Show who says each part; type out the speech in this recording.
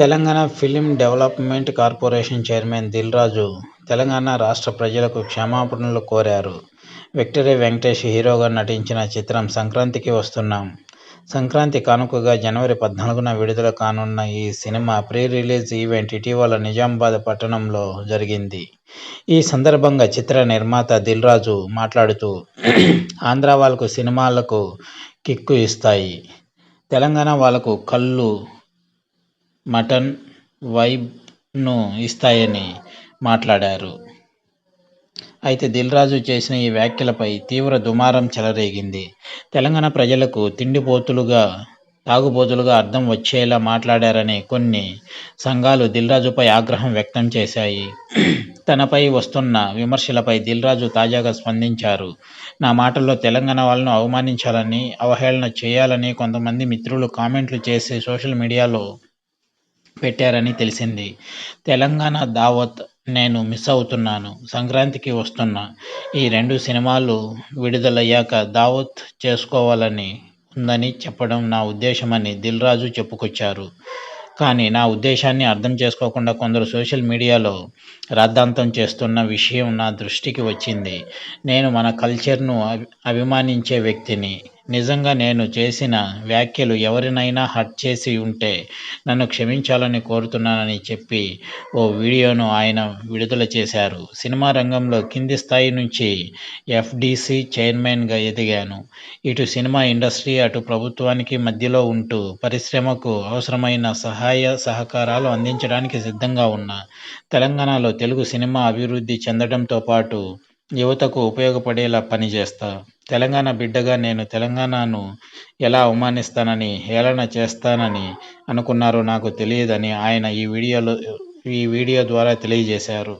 Speaker 1: Telangana film development corporation chairman Dil Raju Telangana రాష్ట్ర ప్రజలకు క్షమాపణలు కోరారు. విక్టరీ వెంకటేష్ హీరోగా నటించిన చిత్రం సంక్రాంతికి వస్తున్నాం. సంక్రాంతి కానుకగా జనవరి పద్నాలుగున విడుదల కానున్న ఈ సినిమా ప్రీ రిలీజ్ ఈవెంట్ ఇటీవల నిజామాబాద్ పట్టణంలో జరిగింది. ఈ సందర్భంగా చిత్ర నిర్మాత దిల్ రాజు మాట్లాడుతూ ఆంధ్ర వాళ్ళకు సినిమాలకు కిక్కు ఇస్తాయి. తెలంగాణ వాళ్ళకు కళ్ళు మటన్ వైబ్ను ఇస్తాయని మాట్లాడారు. అయితే దిల్ రాజు చేసిన ఈ వ్యాఖ్యలపై తీవ్ర దుమారం చెలరేగింది. తెలంగాణ ప్రజలకు తిండిపోతులుగా, తాగుబోతులుగా అర్థం వచ్చేలా మాట్లాడారని కొన్ని సంఘాలు దిల్ రాజుపై ఆగ్రహం వ్యక్తం చేశాయి. తనపై వస్తున్న విమర్శలపై దిల్ రాజు తాజాగా స్పందించారు. నా మాటల్లో తెలంగాణ వాళ్ళను అవమానించాలని, అవహేళన చేయాలని కొంతమంది మిత్రులు కామెంట్లు చేసి సోషల్ మీడియాలో పెట్టారని తెలిసింది. తెలంగాణ దావత్ నేను మిస్ అవుతున్నాను. సంక్రాంతికి వస్తున్నా. ఈ రెండు సినిమాలు విడుదలయ్యాక దావత్ చేసుకోవాలని ఉందని చెప్పడం నా ఉద్దేశమని దిల్ రాజు చెప్పుకొచ్చారు. కానీ నా ఉద్దేశాన్ని అర్థం చేసుకోకుండా కొందరు సోషల్ మీడియాలో రాద్ధాంతం చేస్తున్న విషయం నా దృష్టికి వచ్చింది. నేను మన కల్చర్ను అభిమానించే వ్యక్తిని. నిజంగా నేను చేసిన వ్యాఖ్యలు ఎవరినైనా హర్ట్ చేసి ఉంటే నన్ను క్షమించాలని కోరుతున్నానని చెప్పి ఓ వీడియోను ఆయన విడుదల చేశారు. సినిమా రంగంలో కింది స్థాయి నుంచి ఎఫ్డీసీ చైర్మన్గా ఎదిగాను. ఇటు సినిమా ఇండస్ట్రీ, అటు ప్రభుత్వానికి మధ్యలో ఉంటూ పరిశ్రమకు అవసరమైన సహాయ సహకారాలు అందించడానికి సిద్ధంగా ఉన్నా. తెలంగాణలో తెలుగు సినిమా అభివృద్ధి చెందడంతో పాటు యువతకు ఉపయోగపడేలా పనిచేస్తా. తెలంగాణ బిడ్డగా నేను తెలంగాణను ఎలా అవమానిస్తానని, హేళన చేస్తానని అనుకున్నారో నాకు తెలియదని ఆయన ఈ వీడియో ద్వారా తెలియజేశారు.